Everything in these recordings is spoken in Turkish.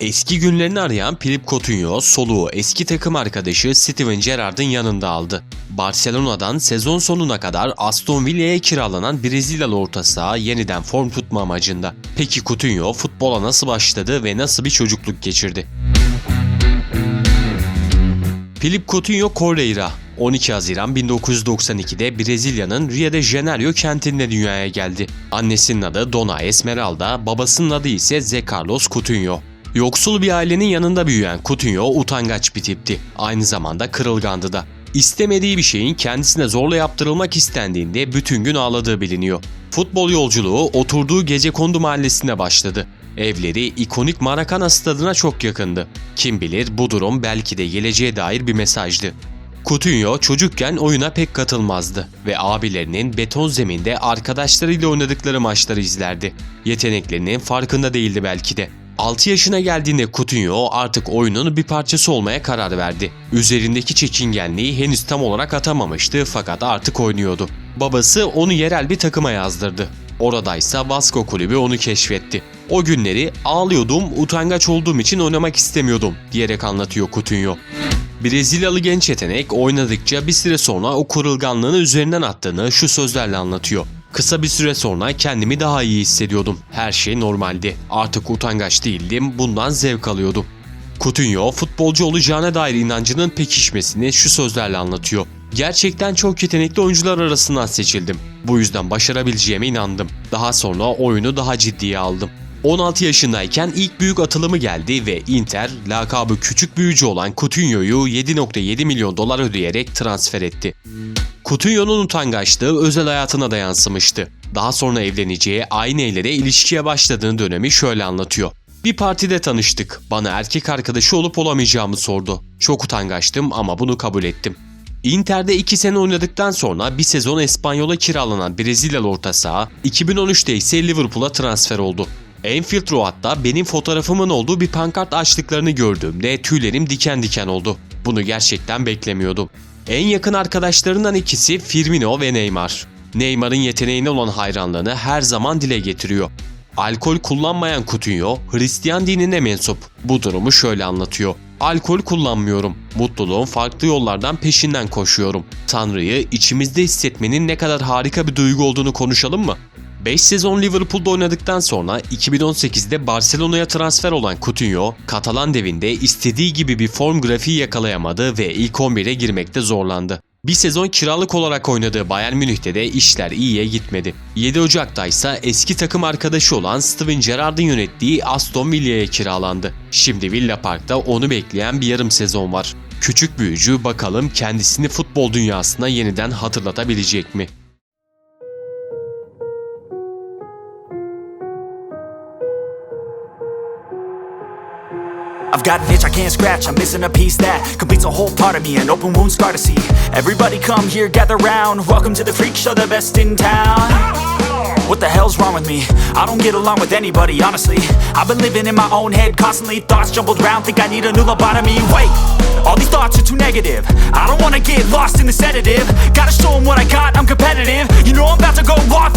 Eski günlerini arayan Philip Coutinho soluğu eski takım arkadaşı Steven Gerrard'ın yanında aldı. Barcelona'dan sezon sonuna kadar Aston Villa'ya kiralanan Brezilyalı orta saha yeniden form tutma amacında. Peki Coutinho futbola nasıl başladı ve nasıl bir çocukluk geçirdi? Philip Coutinho Correia 12 Haziran 1992'de Brezilya'nın Rio de Janeiro kentinde dünyaya geldi. Annesinin adı Dona Esmeralda, babasının adı ise Zé Carlos Coutinho. Yoksul bir ailenin yanında büyüyen Coutinho utangaç bir tipti. Aynı zamanda kırılgandı da. İstemediği bir şeyin kendisine zorla yaptırılmak istendiğinde bütün gün ağladığı biliniyor. Futbol yolculuğu oturduğu gece kondu mahallesine başladı. Evleri ikonik Maracana stadına çok yakındı. Kim bilir bu durum belki de geleceğe dair bir mesajdı. Coutinho çocukken oyuna pek katılmazdı ve abilerinin beton zeminde arkadaşlarıyla oynadıkları maçları izlerdi. Yeteneklerinin farkında değildi belki de. 6 yaşına geldiğinde Coutinho artık oyunun bir parçası olmaya karar verdi. Üzerindeki çekingenliği henüz tam olarak atamamıştı fakat artık oynuyordu. Babası onu yerel bir takıma yazdırdı. Oradaysa Vasco kulübü onu keşfetti. O günleri ağlıyordum, utangaç olduğum için oynamak istemiyordum diyerek anlatıyor Coutinho. Brezilyalı genç yetenek oynadıkça bir süre sonra o kırılganlığını üzerinden attığını şu sözlerle anlatıyor. Kısa bir süre sonra kendimi daha iyi hissediyordum. Her şey normaldi. Artık utangaç değildim, bundan zevk alıyordum. Coutinho futbolcu olacağına dair inancının pekişmesini şu sözlerle anlatıyor. Gerçekten çok yetenekli oyuncular arasından seçildim. Bu yüzden başarabileceğime inandım. Daha sonra oyunu daha ciddiye aldım. 16 yaşındayken ilk büyük atılımı geldi ve Inter lakabı küçük büyücü olan Coutinho'yu 7.7 milyon dolar ödeyerek transfer etti. Coutinho'nun utangaçlığı özel hayatına da yansımıştı. Daha sonra evleneceği aileyle ilişkiye başladığını dönemi şöyle anlatıyor. Bir partide tanıştık. Bana erkek arkadaşı olup olamayacağımı sordu. Çok utangaçtım ama bunu kabul ettim. Inter'de 2 sene oynadıktan sonra bir sezon Espanyol'a kiralanan Brezilyalı orta saha 2013'te ise Liverpool'a transfer oldu. Anfield Road'da benim fotoğrafımın olduğu bir pankart açtıklarını gördüğümde tüylerim diken diken oldu. Bunu gerçekten beklemiyordum. En yakın arkadaşlarından ikisi Firmino ve Neymar. Neymar'ın yeteneğine olan hayranlığını her zaman dile getiriyor. Alkol kullanmayan Coutinho, Hristiyan dinine mensup. Bu durumu şöyle anlatıyor. Alkol kullanmıyorum. Mutluluğun farklı yollardan peşinden koşuyorum. Tanrı'yı içimizde hissetmenin ne kadar harika bir duygu olduğunu konuşalım mı? 5 sezon Liverpool'da oynadıktan sonra 2018'de Barcelona'ya transfer olan Coutinho, Katalan devinde istediği gibi bir form grafiği yakalayamadı ve ilk 11'e girmekte zorlandı. Bir sezon kiralık olarak oynadığı Bayern Münih'te de işler iyiye gitmedi. 7 Ocak'ta ise eski takım arkadaşı olan Steven Gerrard'ın yönettiği Aston Villa'ya kiralandı. Şimdi Villa Park'ta onu bekleyen bir yarım sezon var. Küçük büyücü bakalım kendisini futbol dünyasına yeniden hatırlatabilecek mi? I've got an itch I can't scratch, I'm missing a piece that completes a whole part of me, an open wound scar to see. Everybody come here, gather round. Welcome to the freak show, the best in town. What the hell's wrong with me? I don't get along with anybody, honestly. I've been living in my own head constantly, thoughts jumbled round, think I need a new lobotomy. Wait, all these thoughts are too negative. I don't wanna get lost in the sedative. Gotta show 'em what I got, I'm competitive. You know I'm about to go off,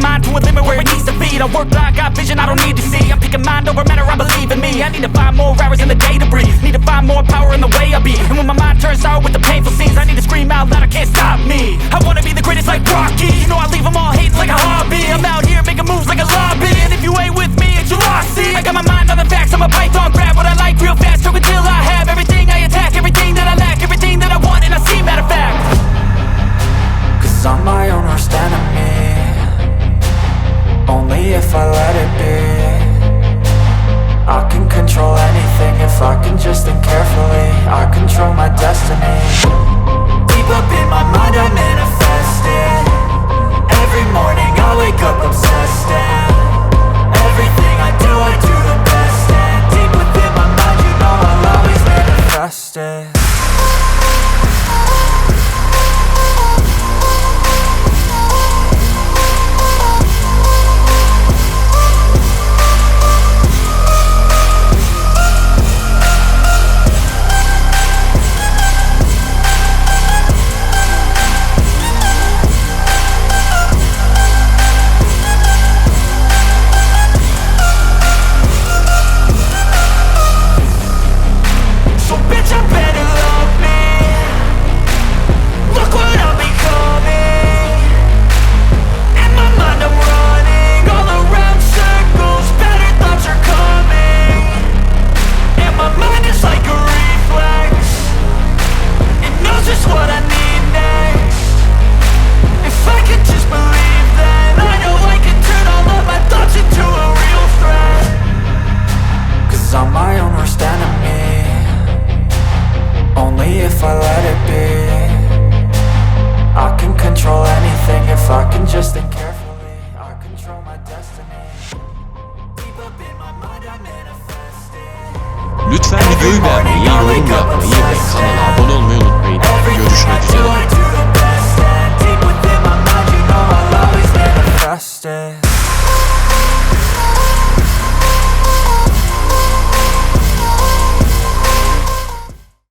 mind to a limit where it needs to feed. I work blind, got vision I don't need to see. I'm picking mind over matter, I believe in me. I need to find more hours in the day to breathe. Need to find more power in the way I be. And when my mind turns sour with the painful scenes, I need to scream out loud, I can't stop me. I wanna be the greatest like Rocky. You know I leave them all hating like a hobby. I'm out here making moves like a lobby.